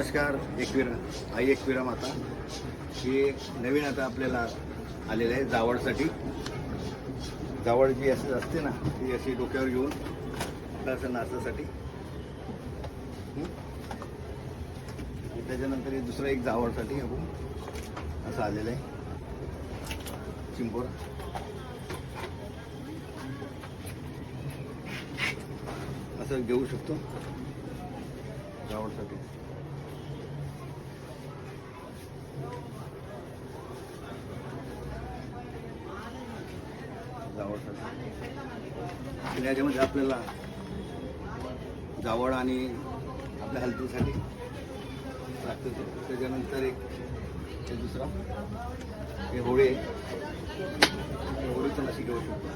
नमस्कार एकविरा आई एकविरा माता. हे नवीन आता आपल्याला आलेलं आहे जावडसाठी जावड जी असं असते ना ती अशी डोक्यावर घेऊन असं नाचासाठी. आणि त्याच्यानंतर हे दुसरं एक जावडसाठी आपण असं आलेलं आहे. चिंपोर असं घेऊ शकतो. जावडसाठी जावडसाठी आणि याच्यामध्ये आपल्याला जावळ आणि आपल्या हलतीसाठी लागतं त्याच्यानंतर एक दुसरा हे होळे. हे होळी पण अशी घेऊ शकतो.